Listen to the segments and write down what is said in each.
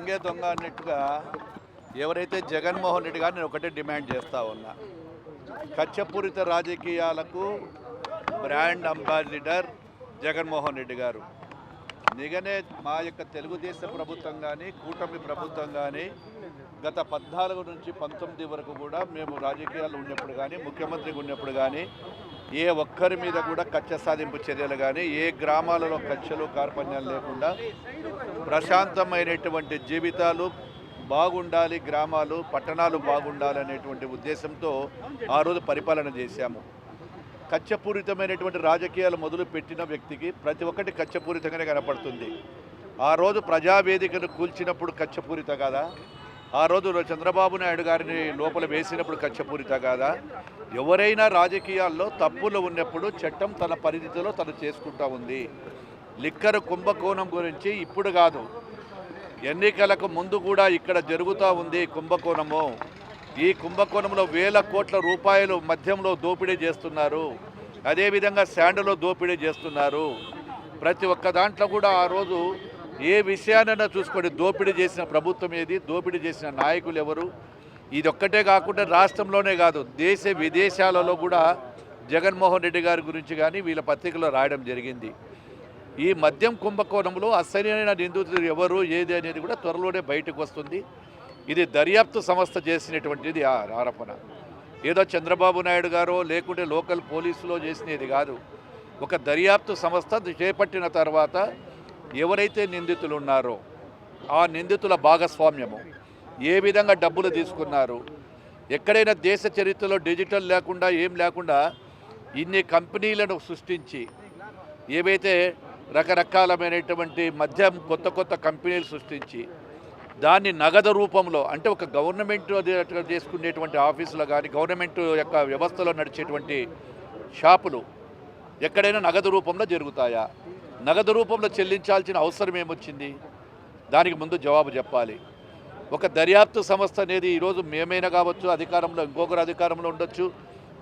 దొంగే దొంగ అన్నట్టుగా ఎవరైతే జగన్మోహన్ రెడ్డి గారు నేను ఒకటే డిమాండ్ చేస్తా ఉన్నా. కచ్చపూరిత రాజకీయాలకు బ్రాండ్ అంబాసిడర్ జగన్మోహన్ రెడ్డి గారు. నిగనే మా యొక్క తెలుగుదేశం ప్రభుత్వం కానీ కూటమి ప్రభుత్వం కానీ గత పద్నాలుగు నుంచి పంతొమ్మిది వరకు కూడా మేము రాజకీయాలు ఉన్నప్పుడు కానీ ముఖ్యమంత్రిగా ఉన్నప్పుడు కానీ ఏ ఒక్కరి మీద కూడా కక్ష సాధింపు చర్యలు కానీ ఏ గ్రామాలలో కక్షలు కార్పణ్యాలు లేకుండా ప్రశాంతమైనటువంటి జీవితాలు బాగుండాలి గ్రామాలు పట్టణాలు బాగుండాలి అనేటువంటి ఉద్దేశంతో ఆ రోజు పరిపాలన చేశాము. కచ్చపూరితమైనటువంటి రాజకీయాలు మొదలు పెట్టిన వ్యక్తికి ప్రతి ఒక్కటి కచ్చపూరితంగానే కనపడుతుంది. ఆ రోజు ప్రజావేదికను కూల్చినప్పుడు కచ్చపూరిత కాదా? ఆ రోజు చంద్రబాబు నాయుడు గారిని లోపల వేసినప్పుడు కచ్చపూరిత కాదా? ఎవరైనా రాజకీయాల్లో తప్పులు ఉన్నప్పుడు చట్టం తన పరిధిలో తను చేసుకుంటా ఉంది. లిక్కర్ కుంభకోణం గురించి ఇప్పుడు కాదు. ఎన్నికలకు ముందు కూడా ఇక్కడ జరుగుతూ ఉంది కుంభకోణము. ఈ కుంభకోణంలో వేల కోట్ల రూపాయలు మధ్యంలో దోపిడీ చేస్తున్నారు. అదేవిధంగా శాండలో దోపిడీ చేస్తున్నారు. ప్రతి ఒక్క దాంట్లో కూడా ఆ రోజు ఏ విషయానైనా చూసుకోండి. దోపిడీ చేసిన ప్రభుత్వం ఏది? దోపిడీ చేసిన నాయకులు ఎవరు? ఇది ఒక్కటే కాకుండా రాష్ట్రంలోనే కాదు దేశ విదేశాలలో కూడా జగన్మోహన్ రెడ్డి గారి గురించి కానీ వీళ్ళ పత్రికలో రాయడం జరిగింది. ఈ మద్యం కుంభకోణంలో అసలైన నిందితులు ఎవరు ఏది అనేది కూడా త్వరలోనే బయటకు వస్తుంది. ఇది దర్యాప్తు సంస్థ చేసినటువంటిది ఆ ఆరోపణ. ఏదో చంద్రబాబు నాయుడు గారో లేకుంటే లోకల్ పోలీసులో చేసినది కాదు. ఒక దర్యాప్తు సంస్థ చేపట్టిన తర్వాత ఎవరైతే నిందితులు ఉన్నారో ఆ నిందితుల భాగస్వామ్యము ఏ విధంగా డబ్బులు తీసుకున్నారు ఎక్కడైనా దేశ చరిత్రలో డిజిటల్ లేకుండా ఏం లేకుండా ఇన్ని కంపెనీలను సృష్టించి ఏవైతే రకరకాలమైనటువంటి మద్యం కొత్త కొత్త కంపెనీలు సృష్టించి దాన్ని నగదు రూపంలో అంటే ఒక గవర్నమెంట్ చేసుకునేటువంటి ఆఫీసులో కానీ గవర్నమెంట్ యొక్క వ్యవస్థలో నడిచేటువంటి షాపులు ఎక్కడైనా నగదు రూపంలో జరుగుతాయా? నగదు రూపంలో చెల్లించాల్సిన అవసరం ఏమొచ్చింది? దానికి ముందు జవాబు చెప్పాలి. ఒక దర్యాప్తు సంస్థ అనేది ఈరోజు మేమైనా కావచ్చు అధికారంలో ఇంకొకరు అధికారంలో ఉండొచ్చు.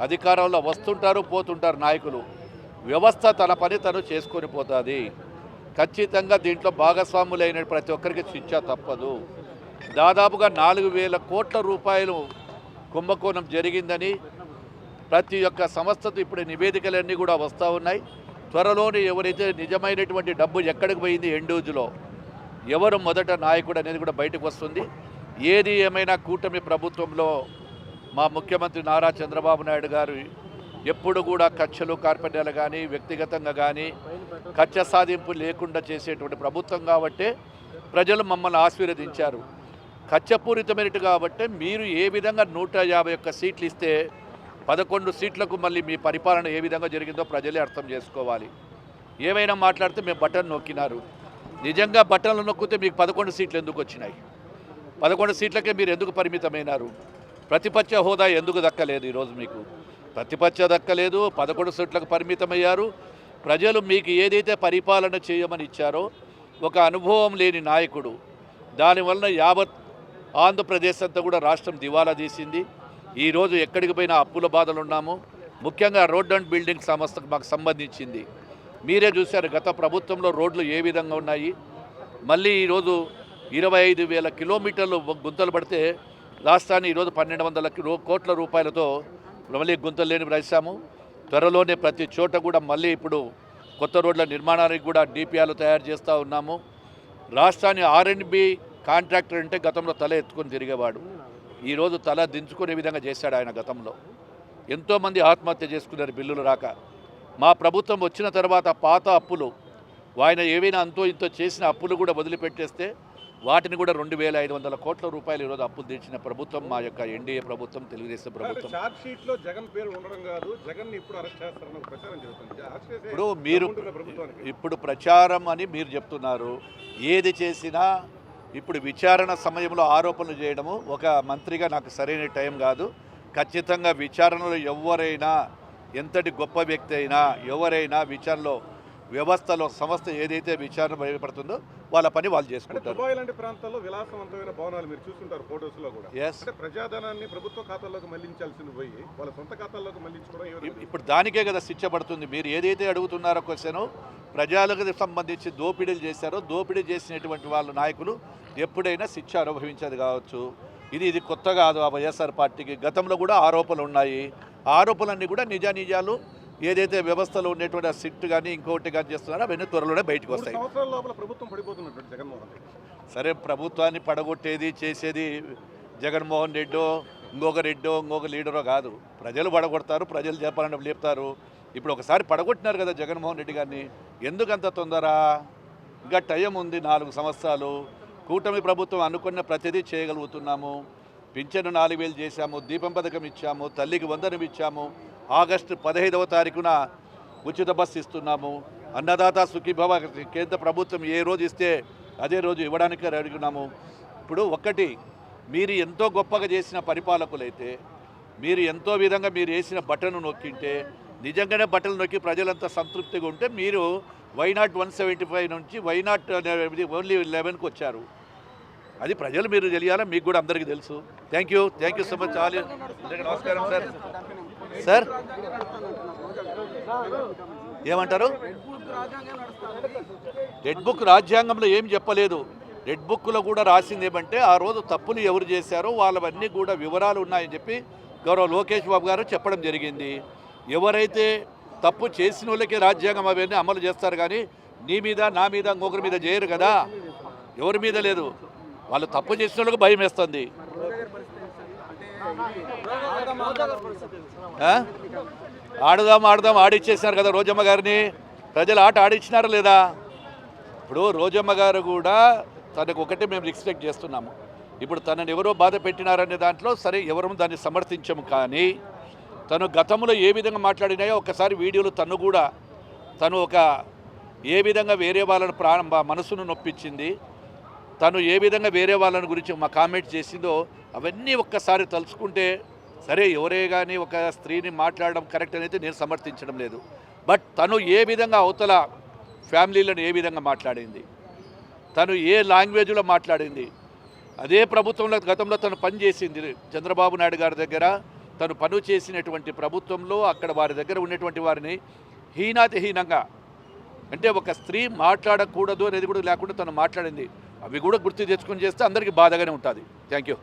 అధికారంలో వస్తుంటారు పోతుంటారు నాయకులు. వ్యవస్థ తన పని తను చేసుకొని పోతుంది. ఖచ్చితంగా దీంట్లో భాగస్వాములైన ప్రతి ఒక్కరికి శిక్ష తప్పదు. దాదాపుగా నాలుగు వేల కోట్ల రూపాయలు కుంభకోణం జరిగిందని ప్రతి ఒక్క సంస్థతో ఇప్పుడు నివేదికలన్నీ కూడా వస్తూ ఉన్నాయి. త్వరలోనే ఎవరైతే నిజమైనటువంటి డబ్బు ఎక్కడికి పోయింది ఎండూజులో ఎవరు మొదట నాయకుడు అనేది కూడా బయటకు వస్తుంది. ఏది ఏమైనా కూటమి ప్రభుత్వంలో మా ముఖ్యమంత్రి నారా చంద్రబాబు నాయుడు గారు ఎప్పుడు కూడా కక్షలు కార్పణ్యాలు కానీ వ్యక్తిగతంగా కానీ కక్ష సాధింపు లేకుండా చేసేటువంటి ప్రభుత్వం కాబట్టే ప్రజలు మమ్మల్ని ఆశీర్వదించారు. కచ్చపూరితమైనట్టు కాబట్టి మీరు ఏ విధంగా నూట యాభై ఒక్క సీట్లు ఇస్తే పదకొండు సీట్లకు మళ్ళీ మీ పరిపాలన ఏ విధంగా జరిగిందో ప్రజలే అర్థం చేసుకోవాలి. ఏమైనా మాట్లాడితే మేము బటన్ నొక్కినారు. నిజంగా బటన్లు నొక్కితే మీకు పదకొండు సీట్లు ఎందుకు వచ్చినాయి? పదకొండు సీట్లకే మీరు ఎందుకు పరిమితమైనారు? ప్రతిపక్ష హోదా ఎందుకు దక్కలేదు ఈరోజు మీకు? ప్రతిపక్ష దక్కలేదు పదకొండు సీట్లకు పరిమితమయ్యారు. ప్రజలు మీకు ఏదైతే పరిపాలన చేయమని ఇచ్చారో ఒక అనుభవం లేని నాయకుడు. దానివల్ల యావత్ ఆంధ్రప్రదేశ్ అంతా కూడా రాష్ట్రం దివాలా తీసింది. ఈరోజు ఎక్కడికి పోయినా అప్పుల బాధలు ఉన్నాము. ముఖ్యంగా రోడ్ అండ్ బిల్డింగ్ సంస్థకు మాకు సంబంధించింది. మీరే చూశారు గత ప్రభుత్వంలో రోడ్లు ఏ విధంగా ఉన్నాయి. మళ్ళీ ఈరోజు ఇరవై ఐదు వేల కిలోమీటర్లు గుంతలు పడితే రాష్ట్రాన్ని ఈరోజు పన్నెండు వందల కోట్ల రూపాయలతో మళ్ళీ గుంతలు లేని రాశాము త్వరలోనే ప్రతి చోట కూడా మళ్ళీ ఇప్పుడు కొత్త రోడ్ల నిర్మాణానికి కూడా డిపిఆర్లు తయారు చేస్తూ ఉన్నాము. రాష్ట్రాన్ని ఆర్ఎండ్బి కాంట్రాక్టర్ అంటే గతంలో తల ఎత్తుకొని తిరిగేవాడు. ఈరోజు తల దించుకునే విధంగా చేశాడు ఆయన గతంలో. ఎంతోమంది ఆత్మహత్య చేసుకున్నారు బిల్లులు రాక. మా ప్రభుత్వం వచ్చిన తర్వాత పాత అప్పులు ఆయన ఏవైనా అంతో ఇంతో చేసిన అప్పులు కూడా వదిలిపెట్టేస్తే వాటిని కూడా రెండు వేల ఐదు వందల కోట్ల రూపాయలు ఈరోజు అప్పులు తెచ్చిన ప్రభుత్వం మా యొక్క ఎన్డీఏ ప్రభుత్వం తెలుగుదేశం ప్రభుత్వం. చార్జ్ షీట్లో జగన్ పేరు ఉండడం కాదు జగన్ని ఇప్పుడు అరెస్ట్ ప్రచారం జరుగుతుంది. ఇప్పుడు మీరు ఇప్పుడు ప్రచారం అని మీరు చెప్తున్నారు. ఏది చేసినా ఇప్పుడు విచారణ సమయంలో ఆరోపణలు చేయడము ఒక మంత్రిగా నాకు సరైన టైం కాదు. ఖచ్చితంగా విచారణలో ఎవరైనా ఎంతటి గొప్ప వ్యక్తి అయినా ఎవరైనా విచారణలో వ్యవస్థలో సంస్థ ఏదైతే విచారణ భయపడుతుందో వాళ్ళ పని వాళ్ళు చేసుకుంటారు. దుబాయ్ లాంటి ప్రాంతాల్లో విలాసవంతమైన భవనాలు మీరు చూస్తుంటారు ఫోటోస్లో కూడా అంటే ప్రజాధనాన్ని ప్రభుత్వ ఖాతాల్లోకి మళ్ళించాల్సింది పోయి వాళ్ళ సొంత ఖాతాల్లోకి మళ్ళించుకోవడం ఇప్పుడు దానికే కదా శిక్ష పడుతుంది. మీరు ఏదైతే అడుగుతున్నారో క్వశ్చన్ ప్రజలకు సంబంధించి దోపిడీలు చేశారో దోపిడీ చేసినటువంటి వాళ్ళ నాయకులు ఎప్పుడైనా శిక్ష అనుభవించేది కావచ్చు. ఇది ఇది కొత్త కాదు. ఆ వైఎస్ఆర్ పార్టీకి గతంలో కూడా ఆరోపణలు ఉన్నాయి. ఆరోపణలన్నీ కూడా నిజానిజాలు. ఏదైతే వ్యవస్థలో ఉండేటువంటి ఆ సిట్ కానీ ఇంకోటి కానీ చేస్తున్నారో అవన్నీ త్వరలోనే బయటకు వస్తాయి. సరే ప్రభుత్వాన్ని పడగొట్టేది చేసేది జగన్మోహన్ రెడ్డో ఇంకొక రెడ్డో ఇంకొక లీడరో కాదు. ప్రజలు పడగొడతారు ప్రజలు చెప్పాలని లేపుతారు. ఇప్పుడు ఒకసారి పడగొట్టినారు కదా జగన్మోహన్ రెడ్డి గారిని. ఎందుకంత తొందర? ఇంకా టైం ఉంది నాలుగు సంవత్సరాలు. కూటమి ప్రభుత్వం అనుకున్న ప్రతిదీ చేయగలుగుతున్నాము. పింఛను నాలుగు వేలు చేశాము దీపం పథకం ఇచ్చాము తల్లికి వందనం ఇచ్చాము. ఆగస్టు పదహైదవ తారీఖున ఉచిత బస్సు ఇస్తున్నాము. అన్నదాత సుఖీభవ కేంద్ర ప్రభుత్వం ఏ రోజు ఇస్తే అదే రోజు ఇవ్వడానికి అడుగున్నాము ఇప్పుడు ఒక్కటి మీరు ఎంతో గొప్పగా చేసిన పరిపాలకులైతే మీరు ఎంతో విధంగా మీరు వేసిన బట్టను నొక్కింటే నిజంగానే బట్టలు నొక్కి ప్రజలంతా సంతృప్తిగా ఉంటే మీరు why not one seventy five నుంచి వైనాట్ ఓన్లీ లెవెన్కి వచ్చారు. అది ప్రజలు మీరు తెలియాలా? మీకు కూడా అందరికీ తెలుసు. Thank you. Thank you so much all నమస్కారం సార్. సార్? ఏమంటారు? రెడ్ బుక్ రాజ్యాంగంలో ఏం చెప్పలేదు. రెడ్ బుక్లో కూడా రాసింది ఏమంటే ఆ రోజు తప్పులు ఎవరు చేశారో వాళ్ళవన్నీ కూడా వివరాలు ఉన్నాయని చెప్పి గౌరవ లోకేష్ బాబు గారు చెప్పడం జరిగింది. ఎవరైతే తప్పు చేసిన వాళ్ళకి రాజ్యాంగం అవన్నీ అమలు చేస్తారు కానీ నీ మీద నా మీద ఇంకొకరి మీద చేయరు కదా. ఎవరి మీద లేదు. వాళ్ళు తప్పు చేసిన వాళ్ళకి భయం వేస్తుంది. ఆడుదాం ఆడుదాం ఆడిచ్చేసినారు కదా రోజమ్మ గారిని. ప్రజలు ఆట ఆడిచ్చినారా లేదా? ఇప్పుడు రోజమ్మ గారు కూడా తనకు ఒకటే మేము ఎక్స్పెక్ట్ చేస్తున్నాము. ఇప్పుడు తనని ఎవరో బాధ పెట్టినారనే దాంట్లో సరే ఎవరూ దాన్ని సమర్థించము కానీ తను గతంలో ఏ విధంగా మాట్లాడినాయో ఒకసారి వీడియోలు తను కూడా తను ఒక ఏ విధంగా వేరే వాళ్ళని ప్రారంభ మనసును నొప్పించింది తను ఏ విధంగా వేరే వాళ్ళని గురించి మా కామెంట్ చేసిందో అవన్నీ ఒక్కసారి తలుచుకుంటే సరే ఎవరే కానీ ఒక స్త్రీని మాట్లాడడం కరెక్ట్ అనేది నేను సమర్థించడం లేదు. బట్ తను ఏ విధంగా అవతల ఫ్యామిలీలను ఏ విధంగా మాట్లాడింది తను ఏ లాంగ్వేజ్లో మాట్లాడింది అదే ప్రభుత్వంలో గతంలో తను పనిచేసింది చంద్రబాబు నాయుడు గారి దగ్గర. తను పని చేసినటువంటి ప్రభుత్వంలో అక్కడ వారి దగ్గర ఉన్నటువంటి వారిని హీనాతిహీనంగా అంటే ఒక స్త్రీ మాట్లాడకూడదు అనేది కూడా లేకుండా తను మాట్లాడింది. అవి కూడా గుర్తు తెచ్చుకొని చేస్తే అందరికీ బాధగానే ఉంటుంది. Thank you